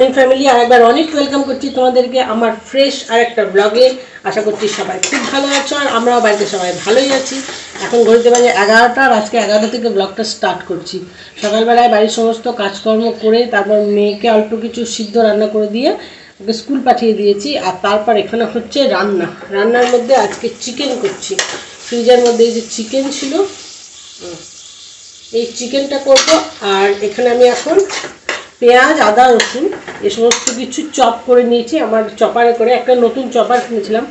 Morning family আর একবার অনেক welcome করছি তোমাদেরকে আমার ফ্রেশ আর একটা ব্লগে আশা করছি সবাই খুব ভালো আছো আর আমরাও বাড়িতে সবাই ভালোই আছি। এখন ঘড়িতে বাজে এগারোটা আর আজকে এগারোটা থেকে ব্লগটা স্টার্ট করছি। সকালবেলায় বাড়ির সমস্ত কাজকর্ম করে তারপর মেয়েকে অল্প কিছু সিদ্ধ রান্না করে দিয়ে ওকে স্কুল পাঠিয়ে দিয়েছি। আর তারপর এখানে হচ্ছে রান্না। রান্নার মধ্যে আজকে চিকেন করছি। ফ্রিজের মধ্যে যে চিকেন ছিল, এই চিকেনটা করব। আর এখানে আমি এখন পেঁয়াজ, আদা, রসুন, এ সমস্ত কিছু চপ করে নিয়েছি। আমার চপারে করে একটা নতুন চপার কিনেছিলাম।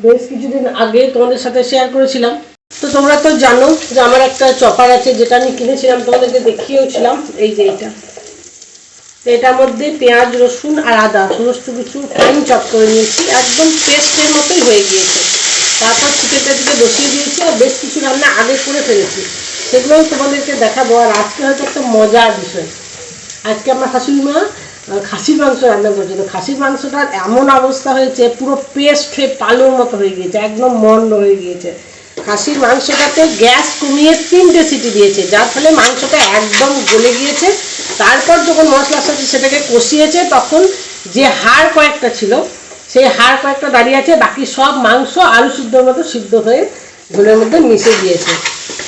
বেশ কিছুদিন আগে তোমাদের সাথে শেয়ার করেছিলাম। তো তোমরা তো জানো যে আমার একটা চপার আছে যেটা আমি কিনেছিলাম, তোমাদেরকে দেখিয়েওছিলাম। এই যে এটা। এটার মধ্যে পেঁয়াজ, রসুন আর আদা, সমস্ত কিছু ফাইন চপ করে নিয়েছি। একদম পেস্টের মতোই হয়ে গিয়েছে। তারপর চিকেনটা দিকে বসিয়ে দিয়েছি আর বেশ কিছু রান্না আগে করে ফেলেছি। সেগুলোও তোমাদেরকে দেখাবো। আর আজকে হয়তো একটা মজার বিষয়। আজকে আমার শাশুড়ি মা খাসির মাংস রান্না করছে। তো খাসির মাংসটার এমন অবস্থা হয়েছে, পুরো পেস্ট হয়ে পালোর মতো হয়ে গিয়েছে, একদম মন্ড হয়ে গিয়েছে। খাসির মাংসটাতে গ্যাস কমিয়ে তিনটে সিটি দিয়েছে, যার ফলে মাংসটা একদম গলে গিয়েছে। তারপর যখন মশলার সাথে সেটাকে কষিয়েছে, তখন যে হাড় কয়েকটা ছিল, সেই হাড় কয়েকটা দাঁড়িয়ে আছে, বাকি সব মাংস আলু সিদ্ধর মতো সিদ্ধ হয়ে ঝোলের মধ্যে মিশে গিয়েছে।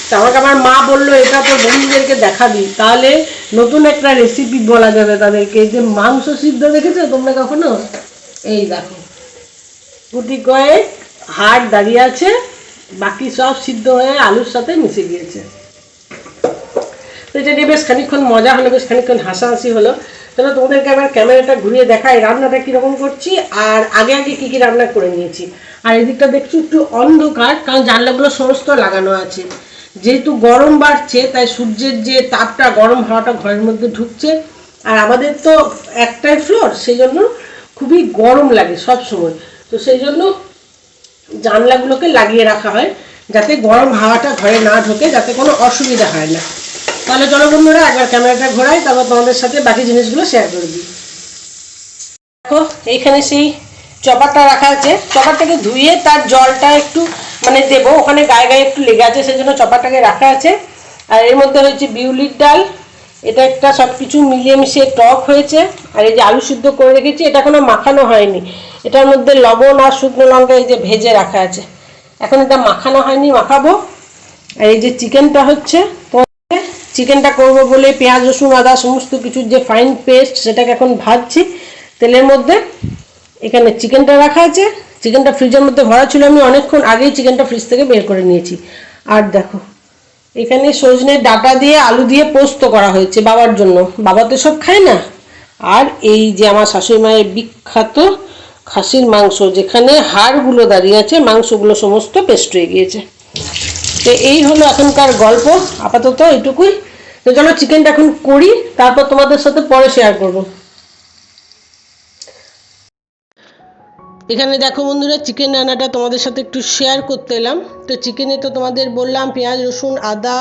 তো আমাকে আমার মা বলল, এটা তো বন্ধুদেরকে দেখাবি। তাহলে নতুন একটা রেসিপি বলা যাবে তাদেরকে। যে মাংস সিদ্ধ দেখেছ তোমরা কখনো? এই দেখো। গুটি কয়েক হাড় দাঁড়িয়ে আছে, বাকি সব সিদ্ধ হয়ে আলুর সাথে মিশে গিয়েছে। তো এটা নিয়ে বেশ খানিক্ষণ মজা হলো, বেশ খানিকক্ষণ হাসাহাসি হলো। তাহলে তোমাদেরকে আবার ক্যামেরাটা ঘুরিয়ে দেখাই রান্নাটা কীরকম করছি আর আগে আগে কী কী রান্না করে নিয়েছি। আর এদিকটা দেখছি একটু অন্ধকার, কারণ জানলাগুলো সমস্ত লাগানো আছে। যেহেতু গরম বাড়ছে, তাই সূর্যের যে তাপটা, গরম হাওয়াটা ঘরের মধ্যে ঢুকছে। আর আমাদের তো একটাই ফ্লোর সেই জন্য খুবই গরম লাগে সব সময় তো সেই জন্য জানলাগুলোকে লাগিয়ে রাখা হয়, যাতে গরম হাওয়াটা ঘরে না ঢোকে, যাতে কোনো অসুবিধা হয় না। তাহলে চলো একবার ক্যামেরাটা ঘোরাই, তারপর তোমাদের সাথে বাকি জিনিসগুলো শেয়ার করে দিই। দেখো, এইখানে সেই চপারটা রাখা আছে। চপারটাকে ধুয়ে তার জলটা একটু মানে দেবো, ওখানে গায়ে গায়ে একটু লেগে আছে সেই জন্য চপারটাকে রাখা আছে। আর এর মধ্যে হয়েছে বিউলির ডাল, এটা একটা সব কিছু মিলিয়ে মিশিয়ে টক হয়েছে। আর এই যে আলু সিদ্ধ করে রেখেছি, এটা কোনো মাখানো হয়নি। এটার মধ্যে লবণ আর শুকনো লঙ্কা এই যে ভেজে রাখা আছে। এখন এটা মাখানো হয়নি, মাখাবো। আর এই যে চিকেনটা হচ্ছে চিকেনটা করব বলে পেঁয়াজ, রসুন, আদা, সমস্ত কিছুর যে ফাইন পেস্ট সেটাকে এখন ভাজছি তেলের মধ্যে। এখানে চিকেনটা রাখা আছে। চিকেনটা ফ্রিজের মধ্যে ভরা ছিল, আমি অনেকক্ষণ আগেই চিকেনটা ফ্রিজ থেকে বের করে নিয়েছি। আর দেখো, এখানে সজনের ডাটা দিয়ে আলু দিয়ে পোস্ত করা হয়েছে বাবার জন্য। বাবা তো সব খায় না। আর এই যে আমার শাশুড়ি মায়ের বিখ্যাত খাসির মাংস, যেখানে হাড়গুলো দাঁড়িয়ে আছে, মাংসগুলো সমস্ত পেস্ট হয়ে গিয়েছে। তো এই হলো এখনকার গল্প, আপাতত এইটুকুই। তো চলো, চিকেনটা এখন করি, তারপর তোমাদের সাথে পরে শেয়ার করব। এখানে দেখো বন্ধুরা চিকেন রান্নাটা তোমাদের সাথে একটু শেয়ার করতে এলাম। তো চিকেনে তো তোমাদের বললাম, পেঁয়াজ, রসুন, আদা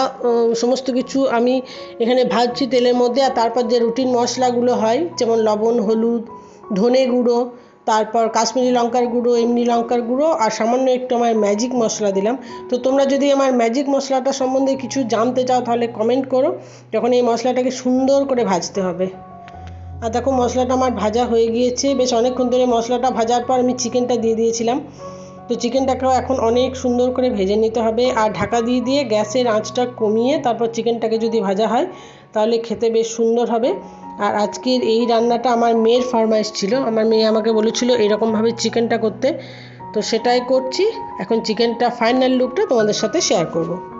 সমস্ত কিছু আমি এখানে ভাজছি তেলের মধ্যে। আর তারপর যে রুটিন মশলাগুলো হয়, যেমন লবণ, হলুদ, ধনে গুঁড়ো, তারপর কাশ্মীরি লঙ্কার গুঁড়ো, এমনি লঙ্কার গুঁড়ো, আর সামান্য একটু আমার ম্যাজিক মশলা দিলাম। তো তোমরা যদি আমার ম্যাজিক মশলাটা সম্বন্ধে কিছু জানতে চাও, তাহলে কমেন্ট করো, যখন এই মশলাটাকে সুন্দর করে ভাজতে হবে। আর দেখো মশলাটা আমার ভাজা হয়ে গিয়েছে। বেশ অনেকক্ষণ ধরে মশলাটা ভাজার পর আমি চিকেনটা দিয়ে দিয়েছিলাম। তো চিকেনটাকেও এখন অনেক সুন্দর করে ভেজে নিতে হবে আর ঢাকা দিয়ে দিয়ে গ্যাসের আঁচটা কমিয়ে তারপর চিকেনটাকে যদি ভাজা হয়, তাহলে খেতে বেশ সুন্দর হবে। আর আজকের এই রান্নাটা আমার মেয়ের ফরমাইশ ছিল। আমার মেয়ে আমাকে বলেছিল এরকমভাবে চিকেনটা করতে। তো সেটাই করছি। এখন চিকেনটা ফাইনাল লুকটা তোমাদের সাথে শেয়ার করব।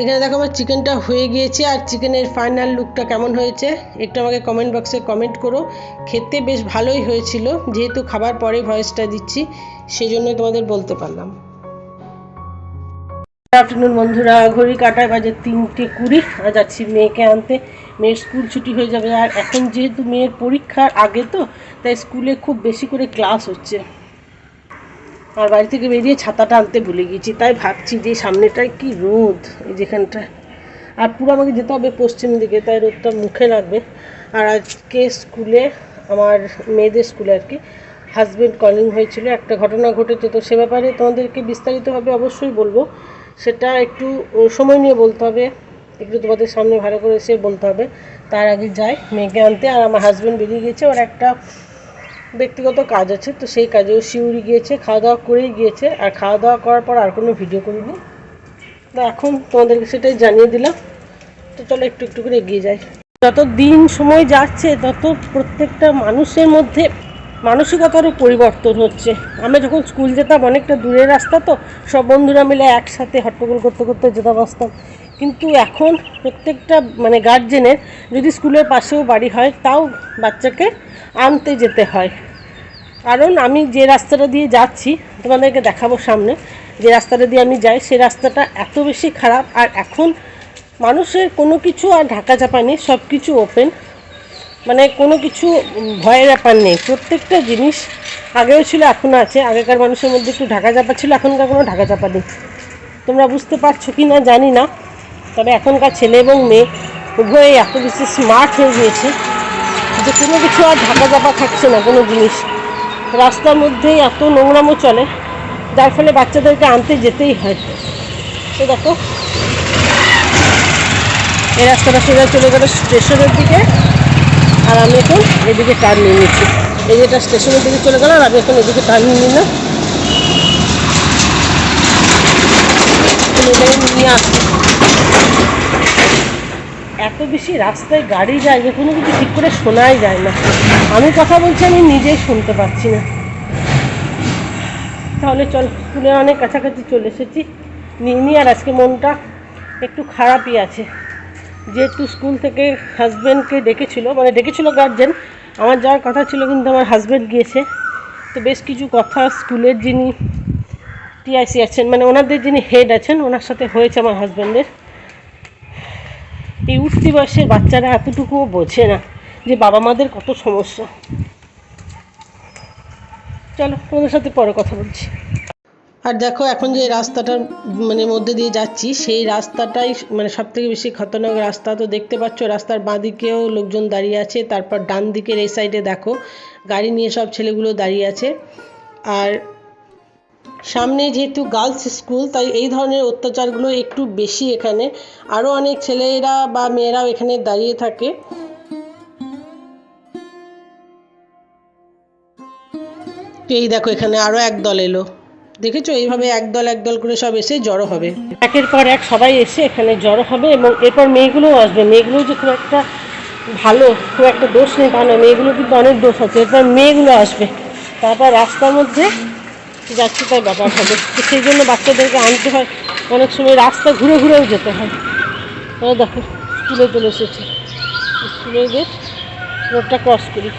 এখানে দেখো আমার চিকেনটা হয়ে গিয়েছে আর চিকেনের ফাইনাল লুকটা কেমন হয়েছে? একটু আমাকে কমেন্ট বক্সে কমেন্ট করো। খেতে বেশ ভালোই হয়েছিল, যেহেতু খাবার পরে ভয়েসটা দিচ্ছি সেই জন্য তোমাদের বলতে পারলাম। আফটারনুন বন্ধুরা, ঘড়ি কাটায় বাজে তিনটে কুড়ি আর যাচ্ছি মেয়েকে আনতে। মেয়ের স্কুল ছুটি হয়ে যাবে আর এখন যেহেতু মেয়ের পরীক্ষার আগে তো, তাই স্কুলে খুব বেশি করে ক্লাস হচ্ছে। আর বাড়ি থেকে বেরিয়ে ছাতাটা আনতে ভুলে গেছি তাই ভাবছি যে সামনেটায় কি রোদ, এই যেখানটা আর পুরো আমাকে যেতে হবে পশ্চিম দিকে, তাই রোদটা মুখে লাগবে। আর আজকে স্কুলে, আমার মেয়েদের স্কুলে আর কি হাজব্যান্ড কলিং হয়েছিল। একটা ঘটনা ঘটেছে, তো সে ব্যাপারে তোমাদেরকে বিস্তারিতভাবে অবশ্যই বলব। সেটা একটু সময় নিয়ে বলতে হবে, একটু তোমাদের সামনে ভালো করে এসে বলতে হবে। তার আগে যাই, মেয়েকে আনতে। আর আমার হাজব্যান্ড বেরিয়ে গেছে ওর একটা ব্যক্তিগত কাজ আছে, তো সেই কাজে ও শিউরি গিয়েছে খাওয়া দাওয়া করেই গিয়েছে, আর খাওয়া দাওয়া করার পর আর কোনো ভিডিও করিনি। তো এখন তোমাদেরকে সেটাই জানিয়ে দিলাম। তো চলো একটু একটু করে এগিয়ে যাই। যত দিন সময় যাচ্ছে, তত প্রত্যেকটা মানুষের মধ্যে মানসিকতারও পরিবর্তন হচ্ছে। আমরা যখন স্কুল যেতাম, অনেকটা দূরের রাস্তা তো, সব বন্ধুরা মিলে একসাথে হট্টগোল করতে করতে যেতাম আসতাম কিন্তু এখন প্রত্যেকটা মানে গার্জেনের যদি স্কুলের পাশেও বাড়ি হয়, তাও বাচ্চাকে আনতে যেতে হয়। কারণ আমি যে রাস্তাটা দিয়ে যাচ্ছি, তোমাদেরকে দেখাবো সামনে, যে রাস্তাটা দিয়ে আমি যাই, সে রাস্তাটা এত বেশি খারাপ, আর এখন মানুষের কোনো কিছু আর ঢাকা চাপা নেই সব কিছু ওপেন মানে কোনো কিছু ভয়ের ব্যাপার নেই। প্রত্যেকটা জিনিস আগেও ছিল, এখনও আছে। আগেকার মানুষের মধ্যে একটু ঢাকা চাপা ছিল, এখনকার কোনো ঢাকা চাপা নেই। তোমরা বুঝতে পারছ কি না জানি না। তবে এখনকার ছেলে এবং মেয়ে উভয়ে এত বেশি স্মার্ট হয়ে গিয়েছে যে কোনো কিছু আর ঢাকা চাপা থাকছে না কোনো জিনিস। রাস্তার মধ্যেই এত নোংরামো চলে, যার ফলে বাচ্চাদেরকে আনতে যেতেই হয়। তো দেখো, এই রাস্তাটা সোজা চলে গেল স্টেশনের দিকে, আর আমি এখন এদিকে টার্ন নিয়ে নিচ্ছি। এই যেটা স্টেশনের দিকে চলে গেল, আর আমি এখন এদিকে টার্ন নিয়ে নিলাম। নিয়ে আসছি। এত বেশি রাস্তায় গাড়ি যায় যে কোনো কিছু ঠিক করে শোনাই যায় না। আমি কথা বলছি, আমি নিজেই শুনতে পাচ্ছি না। তাহলে চল স্কুলে অনেক কাছাকাছি চলে এসেছি। নিয়ে আর আজকে মনটা একটু খারাপই আছে। যেহেতু স্কুল থেকে হাজব্যান্ডকে ডেকেছিল মানে ডেকেছিল গার্জেন আমার যাওয়ার কথা ছিল কিন্তু আমার হাজব্যান্ড গিয়েছে। তো বেশ কিছু কথা স্কুলের যিনি টিআইসি আছেন মানে ওনাদের যিনি হেড আছেন, ওনার সাথে হয়েছে আমার হাজব্যান্ডের এই উঠতি বয়সের বাচ্চারা এতটুকুও বোঝে না যে বাবা মাদের কত সমস্যা। চলো, তোমাদের সাথে পরে কথা বলছি। আর দেখো, এখন যে রাস্তাটার মানে মধ্যে দিয়ে যাচ্ছি, সেই রাস্তাটাই মানে সব থেকে বেশি খতরনাক রাস্তা। তো দেখতে পাচ্ছ, রাস্তার বাঁ দিকেও লোকজন দাঁড়িয়ে আছে, তারপর ডান দিকের এই সাইডে দেখো, গাড়ি নিয়ে সব ছেলেগুলো দাঁড়িয়ে আছে। আর সামনে যেহেতু গার্লস স্কুল তাই এই ধরনের অত্যাচারগুলো একটু বেশি এখানে। আরও অনেক ছেলেরা বা মেয়েরাও এখানে দাঁড়িয়ে থাকে। এই দেখো, এখানে আরও এক দল এলো। দেখেছ? এইভাবে একদল একদল করে সব এসে জড়ো হবে। একের পর এক সবাই এসে এখানে জড়ো হবে এবং এরপর মেয়েগুলোও আসবে। মেয়েগুলো যে খুব একটা ভালো, খুব একটা দোষ নেই। তা নয় মেয়েগুলো কিন্তু অনেক দোষ আছে। এরপর মেয়েগুলো আসবে। তারপর রাস্তার মধ্যে যাচ্ছে তাই ব্যাপার হবে তো সেই জন্য বাচ্চাদেরকে আনতে হয়। অনেক সময় রাস্তা ঘুরে ঘুরেও যেতে হয়। তাহলে দেখো, স্কুলে চলে এসেছে। স্কুলে গিয়ে রোডটা ক্রস করি।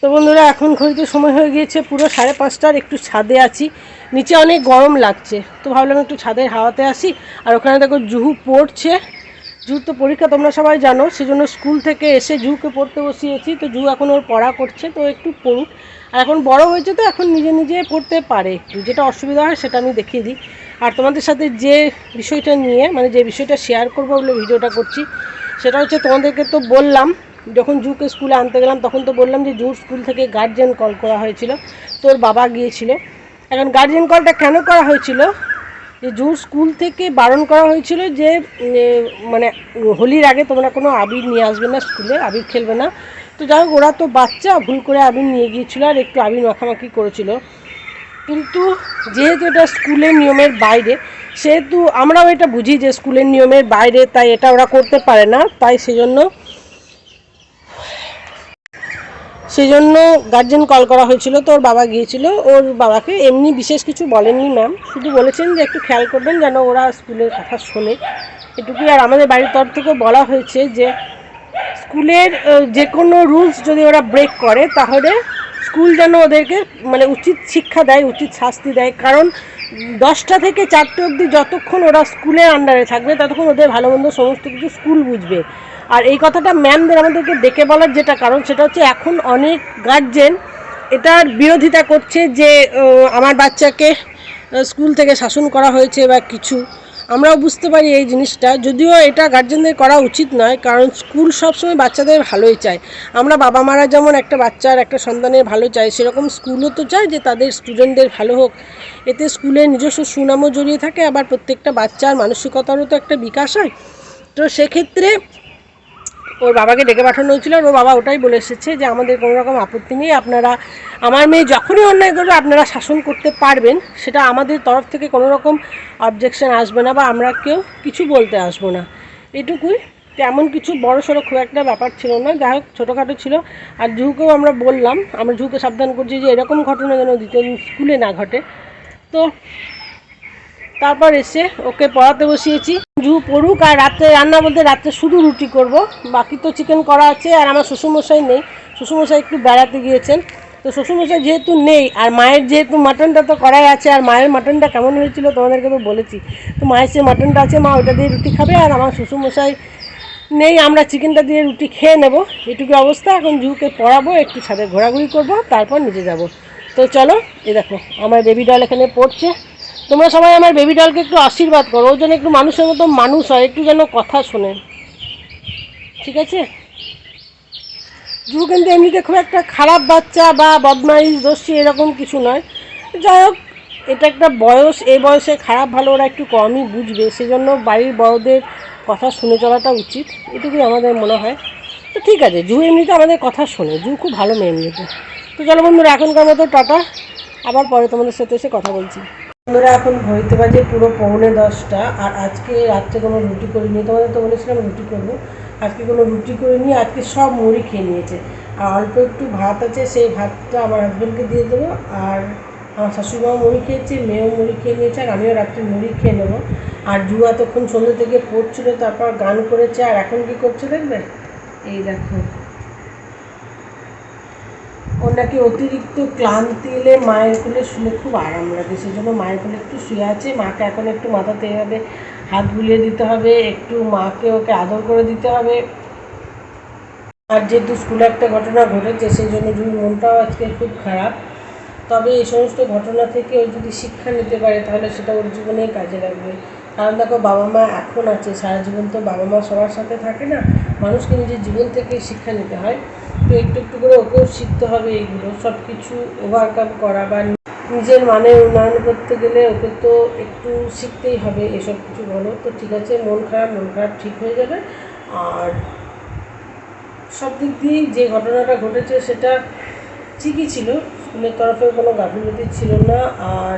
তো বন্ধুরা, এখন ঘড়িতে সময় হয়ে গিয়েছে পুরো সাড়ে পাঁচটার, একটু ছাদে আছি। নিচে অনেক গরম লাগছে। তো ভাবলাম একটু ছাদের হাওয়াতে আসি। আর ওখানে দেখো জুহু পড়ছে। জুহু তো পরীক্ষা তোমরা সবাই জানো, সেজন্য স্কুল থেকে এসে জুহুকে পড়তে বসিয়েছি। তো জুহু এখন ওর পড়া করছে, তো একটু পড়ুক। আর এখন বড় হয়েছে তো, এখন নিজে নিজে পড়তে পারে যেটা অসুবিধা হয় সেটা আমি দেখিয়ে দিই। আর তোমাদের সাথে যে বিষয়টা নিয়ে মানে যে বিষয়টা শেয়ার করব বলে ভিডিওটা করছি, সেটা হচ্ছে তোমাদেরকে তো বললাম, যখন জুকে স্কুলে আনতে গেলাম, তখন তো বললাম যে জুর স্কুল থেকে গার্জেন কল করা হয়েছিল। তোর বাবা গিয়েছিল। এখন গার্জেন কলটা কেন করা হয়েছিল? যে জুর স্কুল থেকে বারণ করা হয়েছিল যে মানে হোলির আগে তোমরা কোনো আবির নিয়ে আসবে না স্কুলে, আবির খেলবে না। তো যাই হোক, ওরা তো বাচ্চা, ভুল করে আবির নিয়ে গিয়েছিল আর একটু আবির মাখামাখি করেছিল। কিন্তু যেহেতু এটা স্কুলের নিয়মের বাইরে, সেহেতু আমরাও এটা বুঝি যে স্কুলের নিয়মের বাইরে, তাই এটা ওরা করতে পারে না। তাই সেজন্য সেই জন্য গার্জেন কল করা হয়েছিল। তো ওর বাবা গিয়েছিল। ওর বাবাকে এমনি বিশেষ কিছু বলেননি ম্যাম শুধু বলেছেন যে একটু খেয়াল করবেন যেন ওরা স্কুলের কথা শোনে। এটুকুই। আর আমাদের বাড়ির তরফ থেকে বলা হয়েছে যে স্কুলের যে কোনো রুলস যদি ওরা ব্রেক করে, তাহলে স্কুল যেন ওদেরকে মানে উচিত শিক্ষা দেয়, উচিত শাস্তি দেয়। কারণ দশটা থেকে চারটে অবধি যতক্ষণ ওরা স্কুলের আন্ডারে থাকবে, ততক্ষণ ওদের ভালো মন্দ সমস্ত কিছু স্কুল বুঝবে। আর এই কথাটা ম্যামদের আমাদেরকে ডেকে বলার যেটা কারণ, সেটা হচ্ছে এখন অনেক গার্জেন এটার বিরোধিতা করছে যে আমার বাচ্চাকে স্কুল থেকে শাসন করা হয়েছে বা কিছু। আমরাও বুঝতে পারি এই জিনিসটা। যদিও এটা গার্জেনদের করা উচিত নয়, কারণ স্কুল সবসময় বাচ্চাদের ভালোই চায়। আমরা বাবা মারা যেমন একটা বাচ্চার একটা সন্তানের ভালো চায়, সেরকম স্কুলও তো চায় যে তাদের স্টুডেন্টদের ভালো হোক। এতে স্কুলের নিজস্ব সুনামও জড়িয়ে থাকে, আবার প্রত্যেকটা বাচ্চার মানসিকতারও তো একটা বিকাশ হয়। তো সেক্ষেত্রে ওর বাবাকে ডেকে পাঠানো হয়েছিল ওর বাবা ওটাই বলে এসেছে যে আমাদের কোনো রকম আপত্তি নেই, আপনারা, আমার মেয়ে যখনই অন্যায় করবে, আপনারা শাসন করতে পারবেন, সেটা আমাদের তরফ থেকে কোনো রকম অবজেকশন আসবে না বা আমরা কেউ কিছু বলতে আসব না। এটুকুই, তেমন কিছু বড় সড়ো খুব একটা ব্যাপার ছিল না, যাই হোক, ছোটোখাটো ছিল। আর জুহুকেও আমরা বললাম, আমরা জুহুকে সাবধান করছি যে এরকম ঘটনা যেন দ্বিতীয় স্কুলে না ঘটে। তো, তারপর এসে ওকে পড়াতে বসিয়েছি। জু পড়ুক আর রাত্রে রান্না বলতে রাত্রে শুধু রুটি করব। বাকি তো চিকেন করা আছে আর আমার শ্বশুরমশাই নেই। শ্বশুরমশাই একটু বেড়াতে গিয়েছেন। তো শ্বশুরমশাই যেহেতু নেই আর মায়ের যেহেতু মাটনটা তো করাই আছে আর মায়ের মাটনটা কেমন হয়েছিল তোমাদেরকে তো বলেছি। তো মায়ের সে মাটনটা আছে মা ওটা দিয়ে রুটি খাবে আর আমার শ্বশুরমশাই নেই, আমরা চিকেনটা দিয়ে রুটি খেয়ে নেব। এটুকু অবস্থা, এখন জুকে পড়াবো, একটু ছাদে ঘোরাঘুরি করব, তারপর নিচে যাব। তো চলো এই দেখো, আমার বেবি ডল এখানে পড়ছে। তোমরা সবাই আমার বেবি ডলকে একটু আশীর্বাদ করো, ও যেন একটু মানুষের মতো মানুষ হয়, একটু যেন কথা শোনে। ঠিক আছে? জু কিন্তু এমনিতে খুব একটা খারাপ বাচ্চা বা বদমাইশ, দোষী এরকম কিছু নয়। যাই হোক, এটা একটা বয়স, এই বয়সে খারাপ ভালো ওরা একটু কমই বুঝবে, সেজন্য বাড়ির বড়দের কথা শুনে চলাটা উচিত, এটুকুই আমাদের মনে হয়। তো ঠিক আছে জু এমনিতে আমাদের কথা শোনে জু খুব ভালো মেয়ে এমনিতে। তো চলো বন্ধুরা, এখনকার মতো টাটা, আবার পরে তোমাদের সাথে এসে কথা বলছি। বন্ধুরা, এখন হইতে বাজে পুরো পৌনে দশটা, আর আজকে রাত্রে কোনো রুটি করিনি। তোমাদের তো বলেছিলাম রুটি করব। আজকে কোনো রুটি করিনি, আজকে সব মুড়ি খেয়ে নিয়েছে। আর অল্প একটু ভাত আছে, সেই ভাতটা আমার হাজব্যান্ডকে দিয়ে দেবো। আর আমার শাশুড়িমাও মুড়ি খেয়েছে, মেয়েও মুড়ি খেয়ে নিয়েছে, আর আমিও রাত্রে মুড়ি খেয়ে নেব। আর জুয়া তখন সন্ধ্যে থেকে পড়ছিল, তারপর গান করেছে, আর এখন কি করছে দেখবে? এই দেখো। নাকি অতিরিক্ত ক্লান্তি এলে মায়ের কোলে শুলে খুব আরাম লাগে। সেই জন্য মায়ের কোলে একটু শুয়ে আছে। মাকে এখন একটু মাথাতে এভাবে হাত বুলিয়ে দিতে হবে। একটু মাকে ওকে আদর করে দিতে হবে। আর যেহেতু স্কুলে একটা ঘটনা ঘটেছে সেই জন্য জুই মনটাও আজকে খুব খারাপ, তবে এই সমস্ত ঘটনা থেকে ও যদি শিক্ষা নিতে পারে, তাহলে সেটা ওর জীবনেই কাজে লাগবে। কারণ দেখো, বাবা মা এখন আছে, সারা জীবন তো বাবা মা সবার সাথে থাকে না। মানুষকে নিজের জীবন থেকে শিক্ষা নিতে হয়। তো একটু একটু করে ওকেও শিখতে হবে এইগুলো সব কিছু ওভারকাম করা বা নিজের মানের উন্নয়ন করতে গেলে ওকে তো একটু শিখতেই হবে এসব কিছু বলো। তো ঠিক আছে, মন খারাপ মন খারাপ ঠিক হয়ে যাবে। আর সব দিক দিয়েই যে ঘটনাটা ঘটেছে সেটা ঠিকই ছিল, স্কুলের তরফে কোনো গাফিলতি ছিল না। আর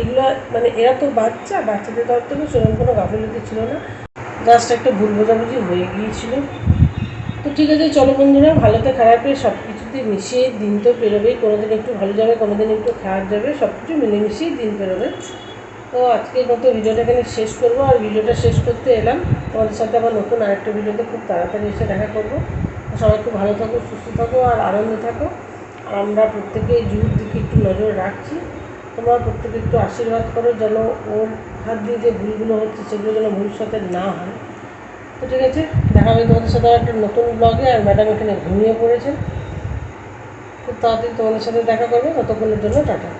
এগুলো মানে এরা তো বাচ্চা, বাচ্চাদের তরফ থেকে সেরকম কোনো গাফিলতি ছিল না। জাস্ট একটা ভুল বোঝাবুঝি হয়ে গিয়েছিল। ঠিক আছে, চলো বন্ধুরা, ভালোতে খারাপে সব কিছুতে মিশিয়ে দিন তো পেরোবেই কোনো দিন একটু ভালো যাবে কোনো দিন একটু খারাপ যাবে সব কিছু মিলেমিশেই দিন পেরোবে। তো আজকের মতো ভিডিওটা এখানে শেষ করব, আর ভিডিওটা শেষ করতে এলাম। তোমাদের সাথে আবার নতুন আরেকটা ভিডিওতে খুব তাড়াতাড়ি এসে দেখা করব। সবাই খুব ভালো থাকো, সুস্থ থাকো, আর আনন্দে থাকো। আর আমরা প্রত্যেকে জুর দিকে একটু নজর রাখছি। তোমরা প্রত্যেকে একটু আশীর্বাদ করো যেন ওর হাত দিয়ে যে ভুলগুলো হচ্ছে, সেগুলো যেন ভবিষ্যতে না হয়। তো ঠিক আছে দেখা হবে তোমাদের সাথে একটা নতুন ব্লগে আর ম্যাডাম এখানে ঘুমিয়ে পড়েছে। খুব তাড়াতাড়ি তোমাদের সাথে দেখা করবে। ততক্ষণের জন্য টাটা।